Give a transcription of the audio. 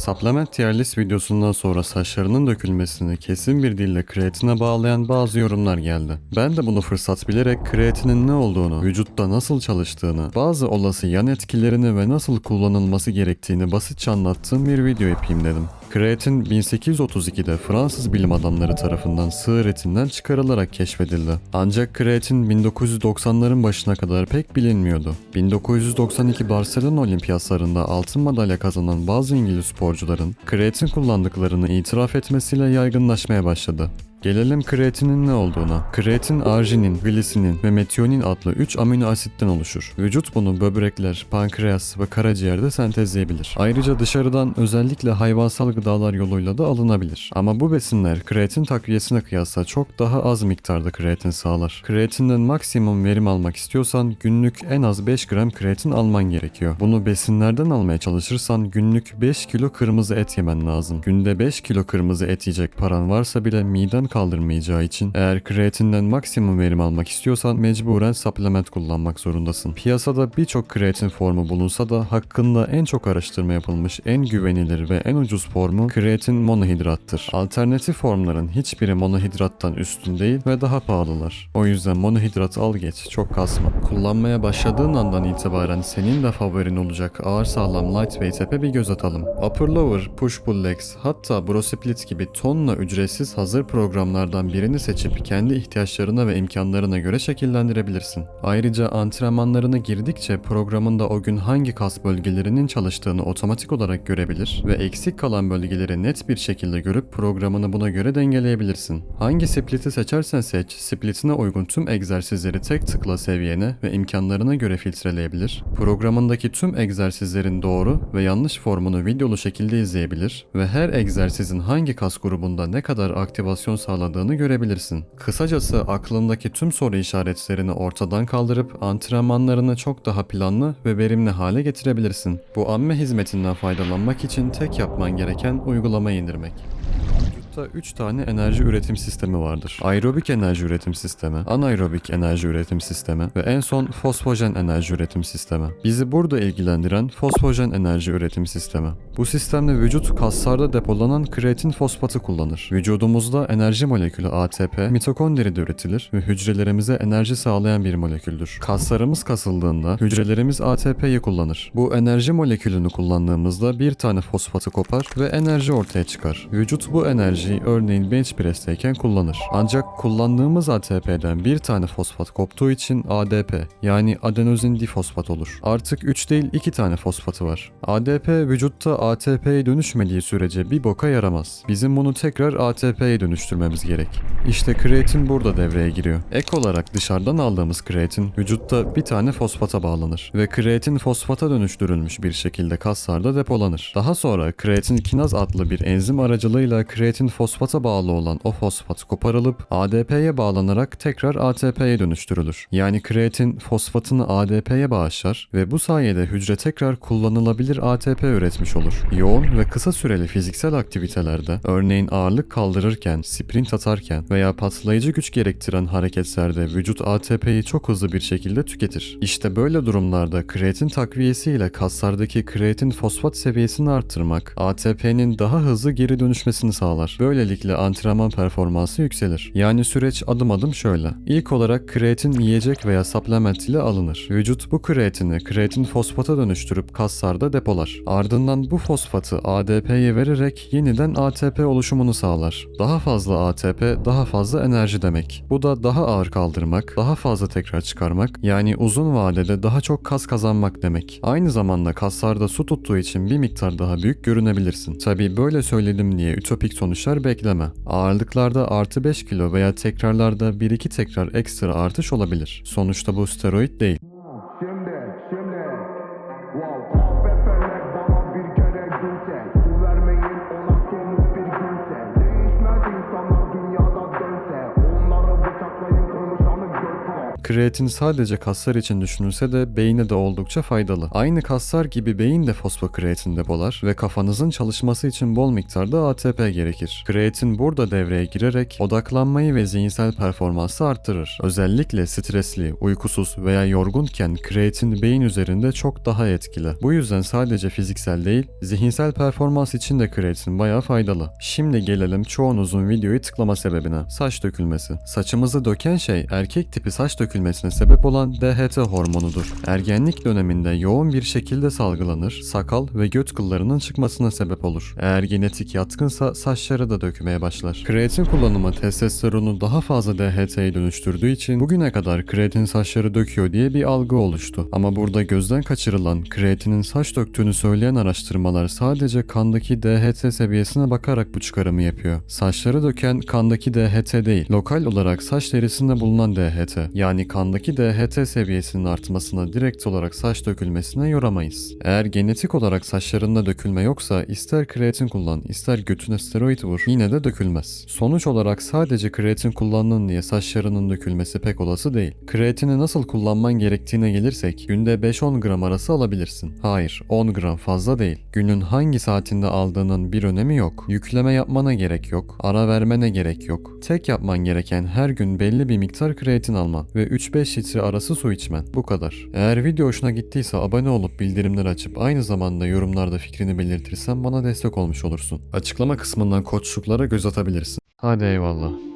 Supplement tier videosundan sonra saçlarının dökülmesini kesin bir dille kreatine bağlayan bazı yorumlar geldi. Ben de bunu fırsat bilerek kreatinin ne olduğunu, vücutta nasıl çalıştığını, bazı olası yan etkilerini ve nasıl kullanılması gerektiğini basitçe anlattığım bir video yapayım dedim. Kreatin 1832'de Fransız bilim adamları tarafından sığır etinden çıkarılarak keşfedildi. Ancak kreatin 1990'ların başına kadar pek bilinmiyordu. 1992 Barcelona Olimpiyatlarında altın madalya kazanan bazı İngiliz sporcuların kreatin kullandıklarını itiraf etmesiyle yaygınlaşmaya başladı. Gelelim kreatinin ne olduğuna. Kreatin arginin, glisinin ve metionin adlı 3 amino asitten oluşur. Vücut bunu böbrekler, pankreas ve karaciğerde sentezleyebilir. Ayrıca dışarıdan özellikle hayvansal gıdalar yoluyla da alınabilir. Ama bu besinler kreatin takviyesine kıyasla çok daha az miktarda kreatin sağlar. Kreatinden maksimum verim almak istiyorsan günlük en az 5 gram kreatin alman gerekiyor. Bunu besinlerden almaya çalışırsan günlük 5 kilo kırmızı et yemen lazım. Günde 5 kilo kırmızı et yiyecek paran varsa bile miden kaldırmayacağı için eğer kreatinden maksimum verim almak istiyorsan mecburen supplement kullanmak zorundasın. Piyasada birçok kreatin formu bulunsa da hakkında en çok araştırma yapılmış en güvenilir ve en ucuz formu kreatin monohidrattır. Alternatif formların hiçbiri monohidrattan üstün değil ve daha pahalılar. O yüzden monohidrat al geç çok kasma. Kullanmaya başladığın andan itibaren senin de favorin olacak ağır sağlam lightweight app'e bir göz atalım. Upper lower, push pull legs hatta bro split gibi tonla ücretsiz hazır programlardan birini seçip kendi ihtiyaçlarına ve imkanlarına göre şekillendirebilirsin. Ayrıca antrenmanlarına girdikçe programında o gün hangi kas bölgelerinin çalıştığını otomatik olarak görebilir ve eksik kalan bölgeleri net bir şekilde görüp programını buna göre dengeleyebilirsin. Hangi split'i seçersen seç, split'ine uygun tüm egzersizleri tek tıkla seviyene ve imkanlarına göre filtreleyebilir. Programındaki tüm egzersizlerin doğru ve yanlış formunu videolu şekilde izleyebilir ve her egzersizin hangi kas grubunda ne kadar aktivasyon sağladığını görebilirsin. Kısacası aklındaki tüm soru işaretlerini ortadan kaldırıp antrenmanlarını çok daha planlı ve verimli hale getirebilirsin. Bu amme hizmetinden faydalanmak için tek yapman gereken uygulamayı indirmek. Vücutta 3 tane enerji üretim sistemi vardır. Aerobik enerji üretim sistemi, anaerobik enerji üretim sistemi ve en son fosfojen enerji üretim sistemi. Bizi burada ilgilendiren fosfojen enerji üretim sistemi. Bu sistemde vücut kaslarda depolanan kreatin fosfatı kullanır. Vücudumuzda enerji molekülü ATP mitokondride üretilir ve hücrelerimize enerji sağlayan bir moleküldür. Kaslarımız kasıldığında hücrelerimiz ATP'yi kullanır. Bu enerji molekülünü kullandığımızda bir tane fosfatı kopar ve enerji ortaya çıkar. Vücut bu enerjiyi örneğin bench press'teyken kullanır. Ancak kullandığımız ATP'den bir tane fosfat koptuğu için ADP yani adenozin difosfat olur. Artık 3 değil 2 tane fosfatı var. ADP vücutta ATP'ye dönüşmediği sürece bir boka yaramaz. Bizim bunu tekrar ATP'ye dönüştürmemiz gerek. İşte kreatin burada devreye giriyor. Ek olarak dışarıdan aldığımız kreatin vücutta bir tane fosfata bağlanır ve kreatin fosfata dönüştürülmüş bir şekilde kaslarda depolanır. Daha sonra kreatin kinaz adlı bir enzim aracılığıyla kreatin fosfata bağlı olan o fosfat koparılıp ADP'ye bağlanarak tekrar ATP'ye dönüştürülür. Yani kreatin fosfatını ADP'ye bağışlar ve bu sayede hücre tekrar kullanılabilir ATP üretmiş olur. Yoğun ve kısa süreli fiziksel aktivitelerde örneğin ağırlık kaldırırken, sprint atarken veya patlayıcı güç gerektiren hareketlerde vücut ATP'yi çok hızlı bir şekilde tüketir. İşte böyle durumlarda kreatin takviyesi ile kaslardaki kreatin fosfat seviyesini arttırmak ATP'nin daha hızlı geri dönüşmesini sağlar. Böylelikle antrenman performansı yükselir. Yani süreç adım adım şöyle. İlk olarak kreatin yiyecek veya supplement ile alınır. Vücut bu kreatini kreatin fosfata dönüştürüp kaslarda depolar. Ardından bu fosfatı ADP'ye vererek yeniden ATP oluşumunu sağlar. Daha fazla ATP daha fazla enerji demek. Bu da daha ağır kaldırmak, daha fazla tekrar çıkarmak yani uzun vadede daha çok kas kazanmak demek. Aynı zamanda kaslarda su tuttuğu için bir miktar daha büyük görünebilirsin. Tabi böyle söyledim diye ütopik sonuçlar bekleme. Ağırlıklarda artı 5 kilo veya tekrarlarda 1-2 tekrar ekstra artış olabilir. Sonuçta bu steroid değil. Kreatin sadece kaslar için düşünülse de beyine de oldukça faydalı. Aynı kaslar gibi beyin de fosfokreatin depolar ve kafanızın çalışması için bol miktarda ATP gerekir. Kreatin burada devreye girerek odaklanmayı ve zihinsel performansı arttırır. Özellikle stresli, uykusuz veya yorgunken kreatin beyin üzerinde çok daha etkili. Bu yüzden sadece fiziksel değil, zihinsel performans için de kreatin bayağı faydalı. Şimdi gelelim çoğunuzun videoyu tıklama sebebine. Saç dökülmesi. Saçımızı döken şey erkek tipi saç dökülmesine sebep olan DHT hormonudur. Ergenlik döneminde yoğun bir şekilde salgılanır, sakal ve göt kıllarının çıkmasına sebep olur. Eğer genetik yatkınsa saçları da dökmeye başlar. Kreatin kullanımı testosteronu daha fazla DHT'ye dönüştürdüğü için bugüne kadar kreatin saçları döküyor diye bir algı oluştu. Ama burada gözden kaçırılan kreatinin saç döktüğünü söyleyen araştırmalar sadece kandaki DHT seviyesine bakarak bu çıkarımı yapıyor. Saçları döken kandaki DHT değil, lokal olarak saç derisinde bulunan DHT. Yani kandaki DHT seviyesinin artmasına direkt olarak saç dökülmesine yoramayız. Eğer genetik olarak saçlarında dökülme yoksa ister kreatin kullan, ister götüne steroid vur yine de dökülmez. Sonuç olarak sadece kreatin kullandın diye saçlarının dökülmesi pek olası değil. Kreatini nasıl kullanman gerektiğine gelirsek günde 5-10 gram arası alabilirsin. Hayır 10 gram fazla değil. Günün hangi saatinde aldığının bir önemi yok. Yükleme yapmana gerek yok. Ara vermene gerek yok. Tek yapman gereken her gün belli bir miktar kreatin alman ve 3-5 litre arası su içmen. Bu kadar. Eğer video hoşuna gittiyse abone olup bildirimleri açıp aynı zamanda yorumlarda fikrini belirtirsen bana destek olmuş olursun. Açıklama kısmından koçluklara göz atabilirsin. Hadi eyvallah.